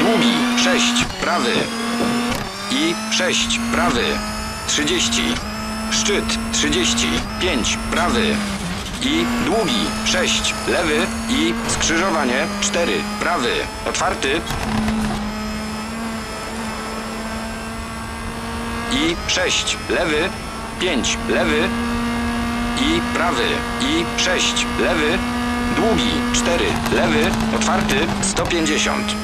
Długi, 6, prawy. I 6, prawy. 30. Szczyt, 35, prawy. I długi, 6, lewy. I skrzyżowanie, 4, prawy. Otwarty. I 6, lewy. 5, lewy. I prawy. I 6, lewy. Długi 4, lewy. Otwarty 150.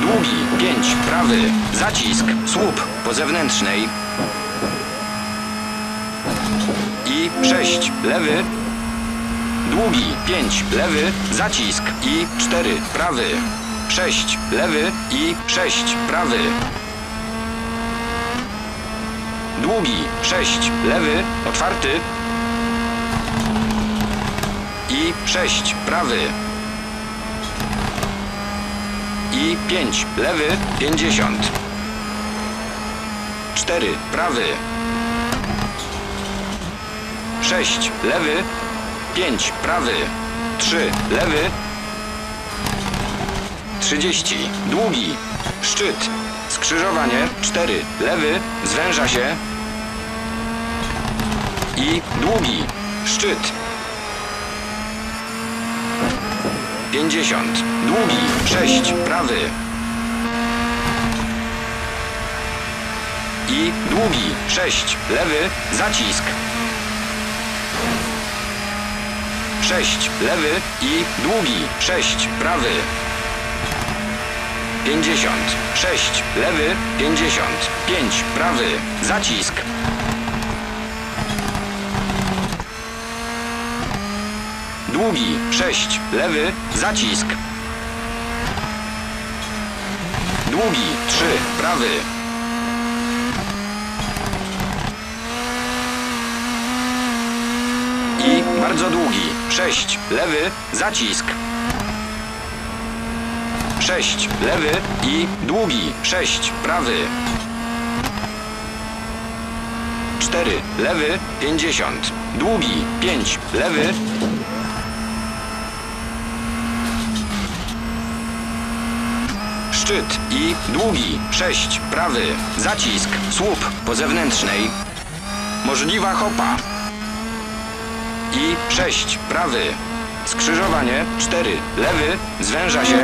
Długi 5, prawy. Zacisk. Słup po zewnętrznej. I 6, lewy. Długi 5, lewy. Zacisk. I 4, prawy. 6, lewy. I 6, prawy. Długi 6, lewy. Otwarty. I 6, prawy. I 5, lewy, 50. 4, prawy. 6, lewy, 5, prawy. 3, lewy. 30, długi. Szczyt. Skrzyżowanie. 4, lewy. Zwęża się. I długi. Szczyt. 50. Długi. 6. Prawy. I długi. 6. Lewy. Zacisk. 6. Lewy. I długi. 6. Prawy. 50. 6. Lewy. 50. 5. Prawy. Zacisk. Długi 6, lewy, zacisk. Długi. 3, prawy. I bardzo długi. 6, lewy, zacisk. 6, lewy. I długi. 6, prawy. 4, lewy, 50. Długi. 5, lewy, Szczyt i długi. 6, prawy, zacisk, słup po zewnętrznej, możliwa hopa i 6, prawy, skrzyżowanie 4, lewy, zwęża się